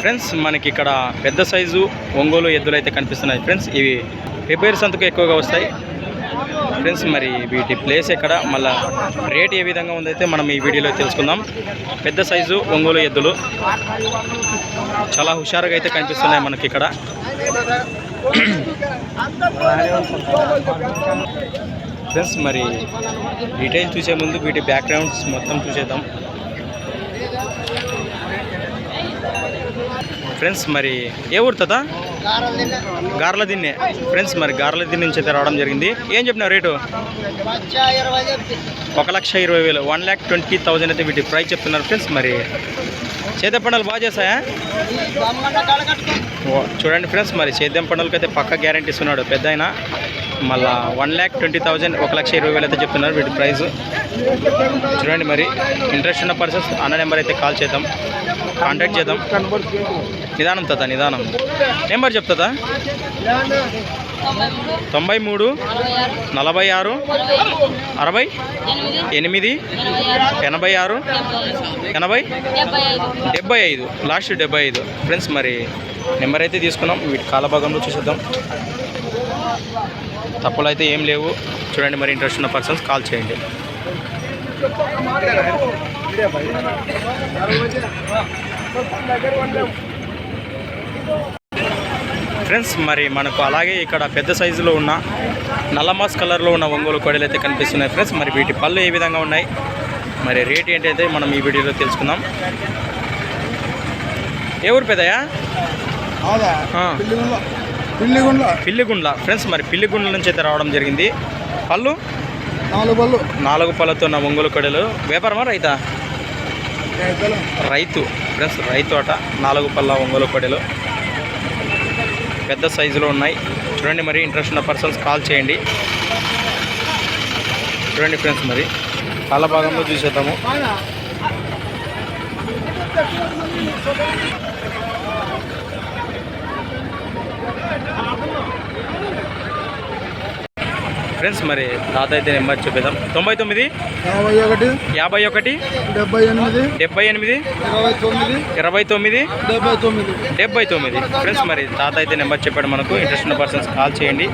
Friends మనకి ఇక్కడ పెద్ద సైజు ఒంగోలు ఎద్దులు అయితే కనిపిస్తున్నాయి. ఫ్రెండ్స్ ఇవి రిపేర్ సంతకు ఎక్కువగా వస్తాయి. ఫ్రెండ్స్ మరి వీటి ప్లేస్ ఎక్కడ? మళ్ళా రేట్ ఏ విధంగా ఉందైతే మనం ఈ వీడియోలో తెలుసుకుందాం. పెద్ద సైజు ఒంగోలు ఎద్దులు. చాలా హుషారుగా అయితే కనిపిస్తున్నాయి మనకి ఇక్కడ. ఫ్రెండ్స్ మరి డీటెయిల్ చూసే ముందు వీటి బ్యాక్గ్రౌండ్స్ మొత్తం చూసేద్దాం. ఫ్రెండ్స్ మరి ఏ ఊరు తదా గార్ల దిన్నే ఫ్రెండ్స్ మరి గార్ల దిన్ని నుంచి అయితే రావడం జరిగింది. ఏం చెప్పినావు రేటు? ఒక లక్ష ఇరవై వేలు. వన్ ల్యాక్ ట్వంటీ థౌజండ్ అయితే వీటి ప్రైస్ చెప్తున్నారు ఫ్రెండ్స్ మరి. చేతి పండుగలు బాగా చేశాయా? చూడండి ఫ్రెండ్స్ మరి సేద్యం పండుగలకి అయితే పక్క గ్యారంటీ ఇస్తున్నాడు పెద్ద అయినా మళ్ళా వన్ ల్యాక్ ట్వంటీ థౌజండ్ ఒక లక్ష ఇరవై వేలు అయితే చెప్తున్నారు వీటి ప్రైస్. చూడండి మరి ఇంట్రెస్ట్ ఉన్న పర్సన్స్ అన్న నెంబర్ అయితే కాల్ చేద్దాం. కాంటాక్ట్ చేద్దాం. నిదానం తదా నిదానం. నెంబర్ చెప్తుందా తొంభై మూడు నలభై ఆరు అరవై ఎనిమిది ఎనభై ఆరు ఎనభై డెబ్బై ఐదు. లాస్ట్ డెబ్బై ఐదు. ఫ్రెండ్స్ మరి నెంబర్ అయితే తీసుకున్నాం. వీటి కాలభాగంలో చూసేద్దాం. తప్పులు అయితే ఏం లేవు. చూడండి మరి ఇంట్రెస్ట్ ఉన్న పర్సన్స్ కాల్ చేయండి. ఫ్రెండ్స్ మరి మనకు అలాగే ఇక్కడ పెద్ద సైజులో ఉన్న నల్లమాస్ కలర్లో ఉన్న ఒంగోలు కోడలు అయితే కనిపిస్తున్నాయి. ఫ్రెండ్స్ మరి వీటి పళ్ళు ఏ విధంగా ఉన్నాయి? మరి రేట్ ఏంటైతే మనం ఈ వీడియోలో తెలుసుకుందాం. ఏ ఊరు పెద్దయా. పిల్లిగుండ్ల. పిల్లిగుండ్ల. ఫ్రెండ్స్ మరి పిల్లిగుండ్ల నుంచి అయితే రావడం జరిగింది. పళ్ళు? నాలుగు పళ్ళు. నాలుగు పళ్ళతో ఉన్న ఒంగోలు కొడలు. వ్యాపారమా రైతా? రైతు. ఫ్రెండ్స్ రైతు అట నాలుగు పళ్ళ ఒంగోలు కొడలు. పెద్ద సైజులో ఉన్నాయి. చూడండి మరి ఇంట్రెస్ట్ ఉన్న పర్సన్స్ కాల్ చేయండి. చూడండి ఫ్రెండ్స్ మరి. కాళ్ళ భాగంలో చూసేద్దాము. ఫ్రెండ్స్ మరి తాత అయితే నెంబర్ చెప్పేద్దాం తొంభై తొమ్మిది యాభై ఒకటి యాభై ఒకటి డెబ్బై ఎనిమిది డెబ్బై ఎనిమిది ఇరవై తొమ్మిది ఇరవై తొమ్మిది డెబ్బై తొమ్మిది. డెబ్బై తొమ్మిది. ఫ్రెండ్స్ మరి తాత అయితే నెంబర్ చెప్పాడు మనకు. ఇంట్రెస్ట్ ఉన్న పర్సన్స్ కాల్ చేయండి.